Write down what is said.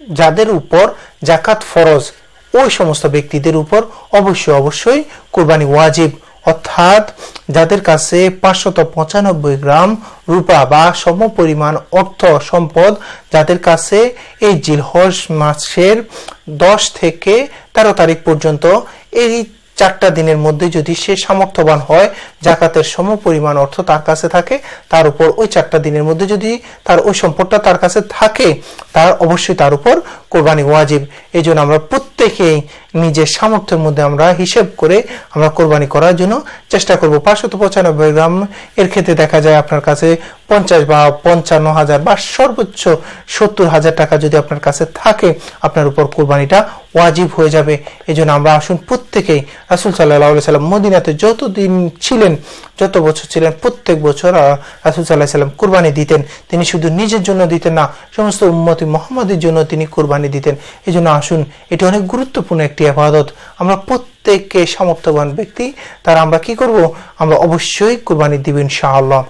যাদের উপর জাকাত ফরজ, ওই সমস্ত ব্যক্তিদের উপর অবশ্যই অবশ্যই কোরবানি ওয়াজিব। অর্থাৎ যাদের কাছে পাঁচশত পঁচানব্বই গ্রাম রূপা বা সম পরিমাণ অর্থ সম্পদ, যাদের কাছে এই জিলহস মাসের দশ থেকে তেরো তারিখ পর্যন্ত এই চারটা দিনের মধ্যে যদি সে সামর্থ্যবান হয়, জাকাতের সম পরিমাণ অর্থ তার কাছে থাকে, তার উপর ওই চারটা দিনের মধ্যে যদি তার ওই সম্পদটা তার কাছে থাকে, তার অবশ্যই তার উপর কোরবানি ওয়াজিব এই জন্য আমরা প্রত্যেকেই নিজের সামর্থ্যের মধ্যে আমরা হিসেব করে আমরা কোরবানি করার জন্য চেষ্টা করব। পাঁচশত পঁচানব্বই গ্রাম এর ক্ষেত্রে দেখা যায় আপনার কাছে পঞ্চাশ বা পঞ্চান্ন হাজার বা সর্বোচ্চ সত্তর হাজার টাকা যদি আপনার কাছে থাকে, আপনার উপর কোরবানিটা ওয়াজিব হয়ে যাবে। এই জন্য আমরা আসুন প্রত্যেকেই রাসুল সাল্লাহ সাল্লাম মদিনাতে যতদিন ছিলেন, যত বছর ছিলেন, প্রত্যেক বছর রাসুল সাল্লাহ সাল্লাম কোরবানি দিতেন। তিনি শুধু নিজের জন্য দিতেন না, সমস্ত উম্মতি মোহাম্মদের জন্য তিনি কোরবানি দিতেন। এই জন্য আসুন, এটি অনেক গুরুত্বপূর্ণ একটি আবাদত। আমরা প্রত্যেককে সামর্থ্যবান ব্যক্তি, তারা আমরা কি করব? আমরা অবশ্যই কোরবানি দিব ইনশাআল্লাহ।